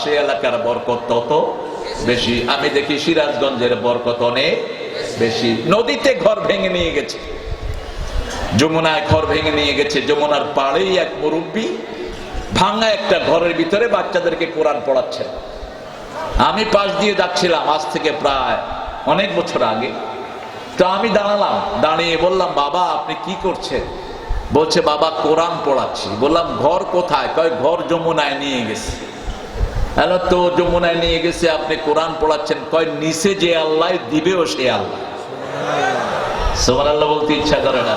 সে এলাকার বরকত তত বেশি। আমি দেখি সিরাজগঞ্জের বরকত অনেক বেশি। নদীতে ঘর ভেঙে নিয়ে গেছে। যমুনায় ঘর ভেঙে নিয়ে গেছে। যমুনার পাড়েই এক মুরব্বী ভাঙা একটা ঘরের ভিতরে বাচ্চাদেরকে কোরআন পড়াচ্ছেন আমি পাশ দিয়ে যাচ্ছিলাম আজ থেকে প্রায় অনেক বছর আগে। তো আমি দাঁড়ালাম, দাঁড়িয়ে বললাম, বাবা, আপনি কি করছেন? বলছে, বাবা, কোরআন পড়াচ্ছি। বললাম, ঘর কোথায়? কয়, ঘর যমুনায় নিয়ে গেছে। হ্যালো, তো যমুনায় নিয়ে গেছে, আপনি কোরআন পড়াচ্ছেন। কয়, নিচে যে আল্লাহ, দিবেও সে আল্লাহ। সোমান আল্লাহ বলতে ইচ্ছা করে না।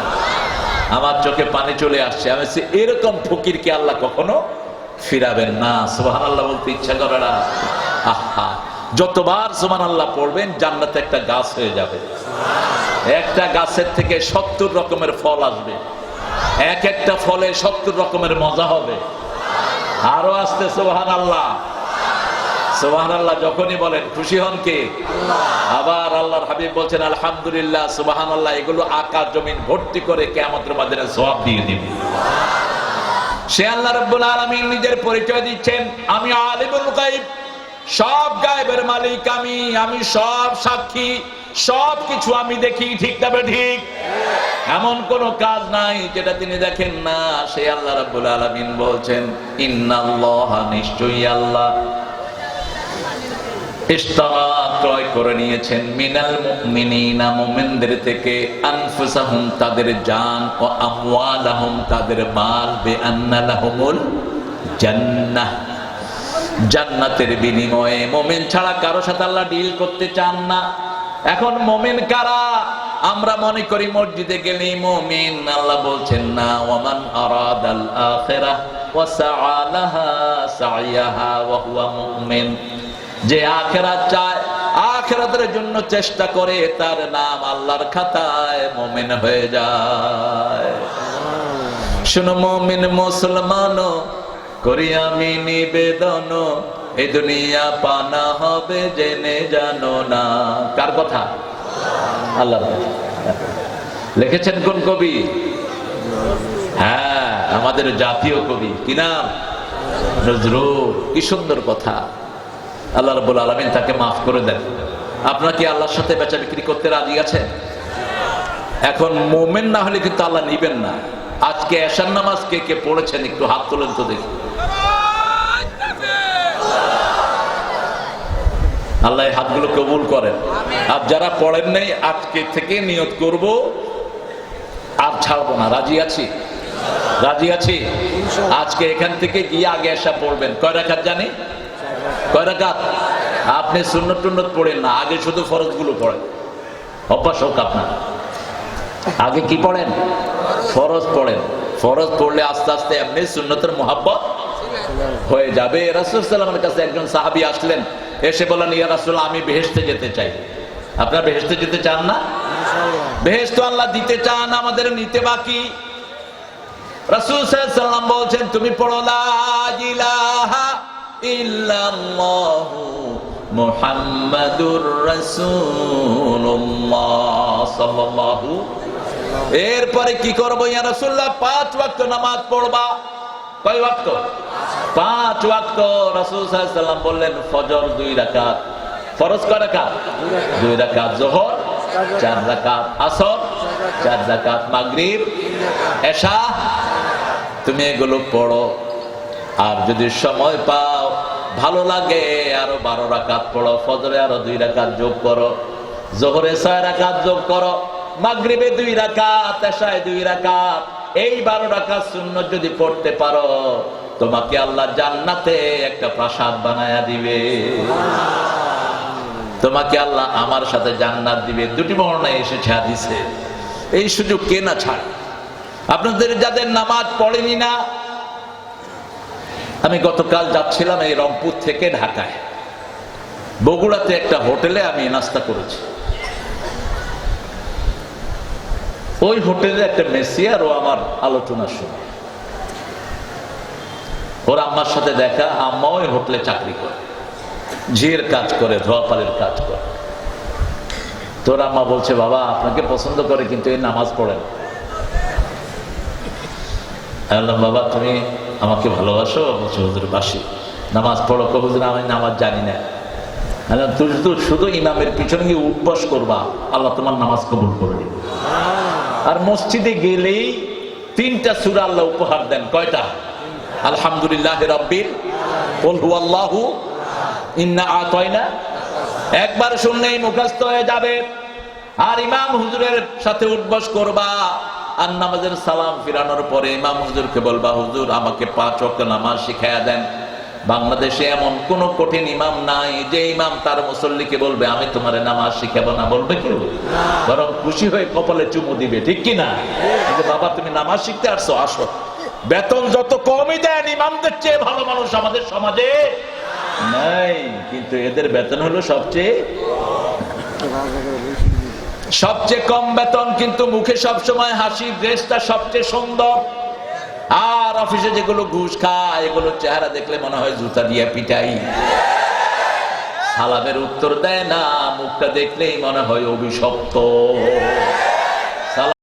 আমার চোখে পানি চলে আসছে। আমি এরকম ফকির ফকিরকে আল্লাহ কখনো ফিরাবেন না? সোহান আল্লাহ বলতে ইচ্ছা করে না। আহা, যতবার সোমান আল্লাহ পড়বেন, জান্নাতে একটা গাছ হয়ে যাবে। একটা গাছের থেকে সত্তর রকমের ফল আসবে। এক একটা ফলে সত্তর রকমের মজা হবে। আরও আসতে সোহান আল্লাহ সোহান আল্লাহ যখনই বলেন, খুশি হন কে? আবার আল্লাহর হাবিব বলছেন, আলহামদুলিল্লাহ সুবাহান আল্লাহ এগুলো আকাশ জমিন ভর্তি করে কেমতের মাধ্যমে সব দিয়ে দিবে। সে আল্লাহ রব্বুল আলমিন নিজের পরিচয় দিচ্ছেন, আমি আলিবুল গাইব সব গায়েবের মালিক আমি আমি সব সাক্ষী সব কিছু আমি দেখি, ঠিক তবে ঠিক? এমন কোন কাজ নাই যেটা তিনি দেখেন না। সে আল্লাহ রাব্বুল আলামিন বলছেন, ইন্নাল্লাহ নিশ্চয়ই আল্লাহ। করে নিয়েছেন। মিনাল থেকে তাদের জান তাদের জান্নাতের বিনিময়ে মোমেন ছাড়া কারও সাথে আল্লাহ ডিল করতে চান না। এখন মোমেন কারা? আমরা মনে করি মসজিদে গেলেই মোমিন। আল্লাহ বলছেন, না ওমান যে আখেরাত চায়, আখেরাতের জন্য চেষ্টা করে, তার নাম আল্লাহর খাতায় মোমেন হয়ে যায়। শুনো, মমিন মুসলমান করি আমি নিবেদন এই দুনিয়া পানা হবে জেনে জানো না। কার কথা? আল্লাহ লিখেছেন কোন কবি? হ্যাঁ আমাদের জাতীয় কবি। কি নাম? নজরুল। কি সুন্দর কথা। আল্লাহ রব্বুল আলমিন তাকে মাফ করে দেন। আপনার কি আল্লাহর সাথে বেচা বিক্রি করতে রাজি আছেন? এখন মোমেন না হলে কিন্তু আল্লাহ নিবেন না। আজকে এশার নামাজ কে কে পড়েছেন একটু হাত তোলেন তো দেখি। আল্লাহ হাতগুলো কবুল করেন। আর যারা পড়েন নাই, আজকে থেকে নিয়ত করব, আর ছাড়বো না। রাজি আছি? রাজি আছি? আজকে এখান থেকে গিয়ে আগে এসা পড়বেন। কয় রাখাত জানি? কয় রাখাত আপনি সুন্নত টুন্নত পড়েন না, আগে শুধু ফরজগুলো পড়েন। অভ্যাস হোক আপনার। আগে কি পড়েন? ফরজ পড়েন। ফরজ পড়লে আস্তে আস্তে এমনি সুন্নতের মোহাব্বত হয়ে যাবে। রাসুল সাল্লামের কাছে একজন সাহাবি আসলেন। এসে বলেন ইয়া রাসুল আমি বেহেস্তে যেতে চাই। আপনার বেহেস্তে যেতে চান না? বেহেস্ত আল্লাহ দিতে চান আমাদের নিতে বাকি। রাসুল সাল্লাম বলছেন তুমি পড়ো মুহাম্মাদুর রাসূলুল্লাহ এরপরে কি করব? ইয়া রাসূলুল্লাহ পাঁচ ওয়াক্ত নামাজ পড়বা। কয় ওয়াক্ত? পাঁচ ওয়াক্ত রাসূল সাল্লাম বললেন, ফজর দুই রাকাত। ফরজ কয় রাকাত? দুই রাকাত যোহর চার রাকাত আসর, চার রাকাত মাগরিব। এশা, তুমি এগুলো পড়ো। আর যদি সময় পাও, ভালো লাগে, আরও বারো রাকাত পড়ো, ফজরে আরও দুই রাকাত যোগ করো। জোহরে ছয় রাকাত যোগ করো, মাগরিবে দুই রাকাত, এশায় দুই রাকাত। এই বারো রাকাত শূন্য যদি পড়তে পারো তোমাকে আল্লাহ জান্নাতে একটা প্রাসাদ বানায়া দিবে। তোমাকে আল্লাহ আমার সাথে জান্নাত দিবে। দুটি বর্ণায় এসেছে হাদিসে। এই সুযোগ কে না ছাড়? আপনাদের যাদের নামাজ পড়েনি না, আমি গতকাল যাচ্ছিলাম এই রংপুর থেকে ঢাকায়। বগুড়াতে একটা হোটেলে আমি নাস্তা করেছি। ওই হোটেলে একটা মেসিয়ার ও আমার আলোচনা শুনে ওর আম্মার সাথে দেখা আম্মা ওই হোটেলে চাকরি করে। ঝিয়ের কাজ করে, ধোয়াপালের কাজ করে। তোর আম্মা বলছে, বাবা, আপনাকে পছন্দ করে কিন্তু এই নামাজ পড়েন বললাম, বাবা, তুমি আমাকে ভালোবাসো? বলছে, হুজুর, বাসি। নামাজ পড়ো কবুজ আমি নামাজ জানি না। তুই শুধু শুধু ইমামের পিছনে গিয়ে উপবাস করবা, আল্লাহ তোমার নামাজ কবুল করে দিবে আর মসজিদে গেলেই তিনটা সুরা আল্লাহ উপহার দেন, কয়টা? আলহামদুলিল্লাহ আল্লাহু ইন্না একবার শুনলেই মুখস্থ হয়ে যাবে। আর ইমাম হুজুরের সাথে উঠবস করবা। আর নামাজের সালাম ফিরানোর পরে ইমাম হুজুরকে বলবা, হুজুর, আমাকে পাঁচ ওয়াক্ত নামাজ শিখাইয়া দেন। বাংলাদেশে এমন কোন কঠিন ইমাম নাই যে ইমাম তার মুসল্লিকে বলবে, আমি তোমার নামাজ শিখাবো না। বলবে কেউ? বরং খুশি হয়ে কপালে চুমু দিবে, ঠিক কি না যে, বাবা, তুমি নামাজ শিখতে আসছো, আসো। বেতন যত কমই দেন, ইমামদের চেয়ে ভালো মানুষ আমাদের সমাজে নাই। কিন্তু এদের বেতন হলো সবচেয়ে সবচেয়ে কম বেতন, কিন্তু মুখে সবসময় হাসি, ড্রেসটা সবচেয়ে সুন্দর। আর অফিসে যেগুলো ঘুষ খায় এগুলো চেহারা দেখলে মনে হয় জুতা দিয়ে পিটাই। সালামের উত্তর দেয় না, মুখটা দেখলেই মনে হয় অভিশপ্ত।